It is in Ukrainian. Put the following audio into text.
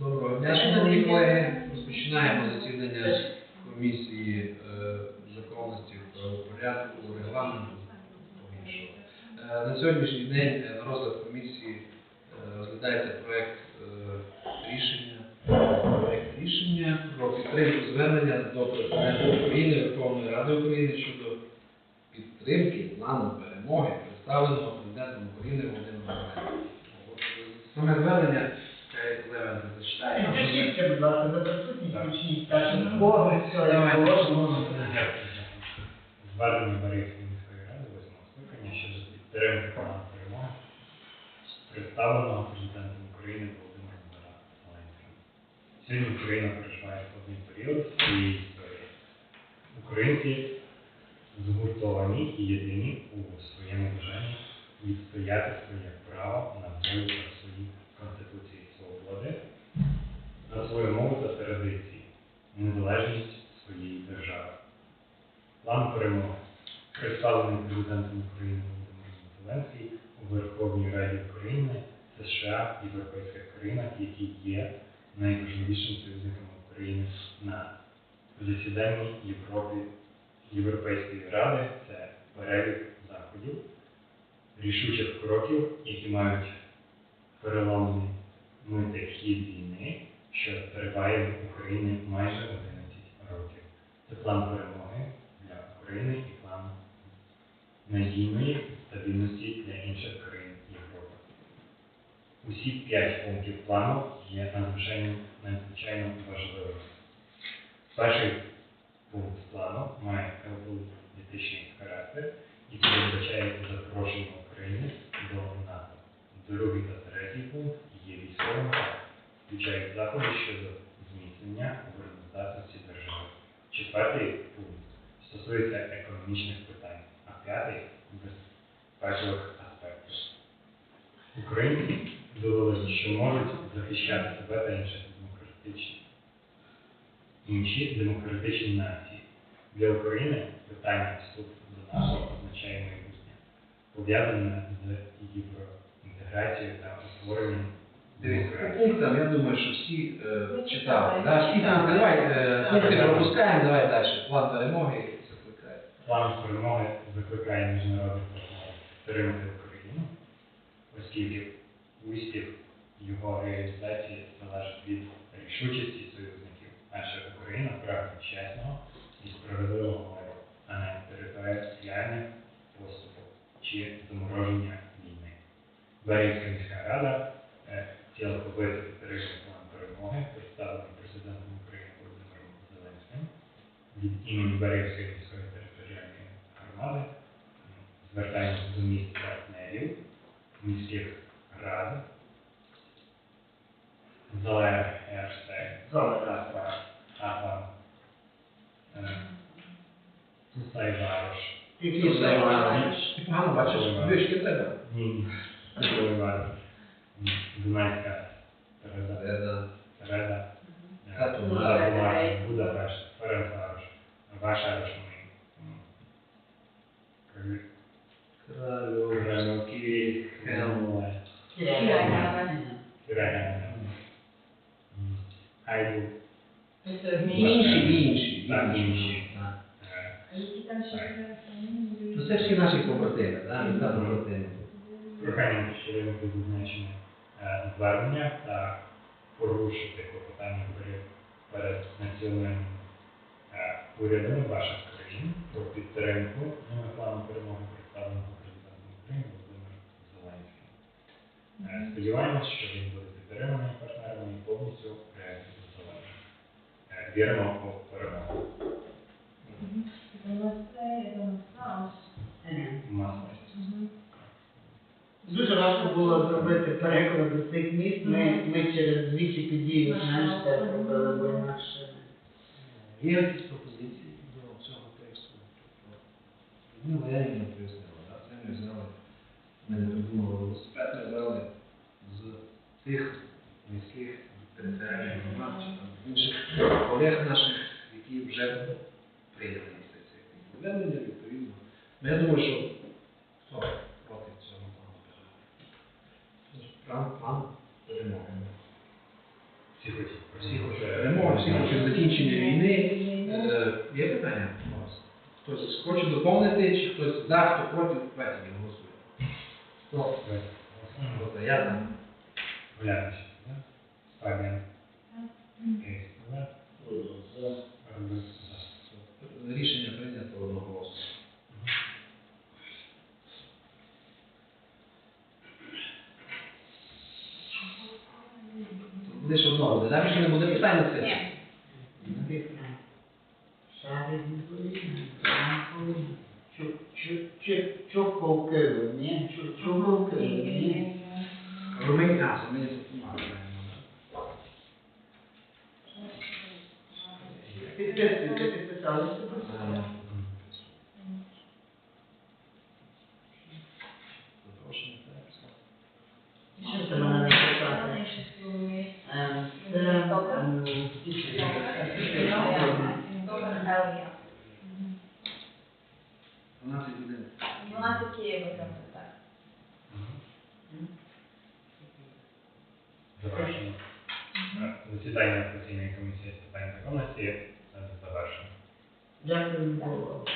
Доброго дня, шановні колеги. Розпочинаємо засідання комісії е, законності, правопорядку, регламенту. Е, На сьогоднішній день е, на розгляд комісії е, розглядається проект е, рішення, проект рішення про підтримку звернення до Президента України, Верховної Ради України щодо підтримки плану перемоги, представленого Президентом України Володимиром Зеленським. Е, Саме звернення Левен Підпишіться, будь ласка, за присутність, включіть першим словом, все, як Давай. Звернення Маріївської міської ради восьмого скликання щодо підтримки плану перемоги, представленого президентом України Володимиром Зеленським. Сьогодні Україна переживає складний період історії. Українці згуртовані і єдині у своєму бажанні відстояти своє право на волю та свої конституції свободи, на свою мову та традиції, незалежність своєї держави. План перемоги, представлений президентом України Зеленський у Верховній Раді України, США і європейських країнах, які є найважливішим союзником України на засіданні Європи, Європейської Ради. Це перелік заходів, рішучих кроків, які мають переломити хід війни, що триває в Україні майже 11 років. Це план перемоги для України і план надійної стабільності для інших країн Європи. Усі п'ять пунктів плану є надзвичайно, надзвичайно важливими. Перший пункт плану має геополітичний характер і передбачає запрошення України до НАТО. Другий та третій пункт є військовим та включають заходи щодо зміцнення обороноздатності держави. Четвертий пункт стосується економічних питань, а п'ятий безпекових аспектів. Українці довели, що можуть захищати себе та інших демократичних інші демократичні нації. Для України питання вступу до НАТО означає майбутнє, пов'язане з євроінтеграцією та утворенням Дивіться, по пунктам, я думаю, що всі е, читали. читали, Да, всі читали. пункти. Давай, е, пункти пропускаємо, давай далі. План перемоги закликає. План перемоги закликає міжнародних підтримати Україну, оскільки успіх його реалізації залежить від рішучості союзників, адже Україна прагне чесного і справедливого миру, а не територіальних поступок чи замороження війни. Берівська міська рада е, цілковито підтримує план перемоги, представлений президентом України Володимиром Зеленським від імені Берівської міської Zoé é a hashtag. Zoé dá para. Dá para. Tu sei vários. E tu sei vários. Ah, não baixas por vez que tem. Hum. De Nike. Uhum. É verdade. É verdade. A tudo mal. Está tudo mal. Budapeste, 40 euros. Abaixar os comigo. Caralho. Caralho. Хелмле, Кирегенне, Айду, І інші, і інші. Так, інші. Так. е, Ну, Це всі наші побратими, да? міста побратими. прохання підтримати зазначення е, звернення та порушити клопотання перед, перед національними е, урядами ваших країн про підтримку ними плану перемоги представленого президентом України Володимиром Зеленським. Е, Сподіваємось, що він буде підтриманий партнерами і повністю реалізований. Е, Віримо у перемогу. Дуже важко було зробити переклад до цих міст. Ми, ми через Вікіпедію, знаєш, це робили, бо інакше. Є якісь пропозиції до цього тексту? Тобто, Людмила Янівна пояснила, да? це ми взяли, не придумали велосипед, ми взяли тих міських територіальних громад чи там інших колег наших, які вже місце цих повідомлення, відповідно. Ну, я думаю, що хто проти цього плану перемоги? План, перемоги. Всі хочуть. Всі хочуть перемоги, всі хочуть закінчення війни. Е, Є питання у вас? Хтось хоче доповнити, чи хтось за, хто проти, давайте голосуємо. Хто? Я за. Гулянич, да? Фабіан. Кейс, да? Арбуз, за. Рішення прийнято одноголосно. Тут Буде ж одного, буде. Зараз ще не буде питань на це. Шарик не ні? Чоковки, ні? Румині, а, це мені це мало. Підписуйте, підписалися. Що це мене написати? Ем, Це ем, Елія. 12 годин. 12 Києва там так. Завершено. Засідання постійної комісії з питань законності е, завершено. Дякую, Микола. Все.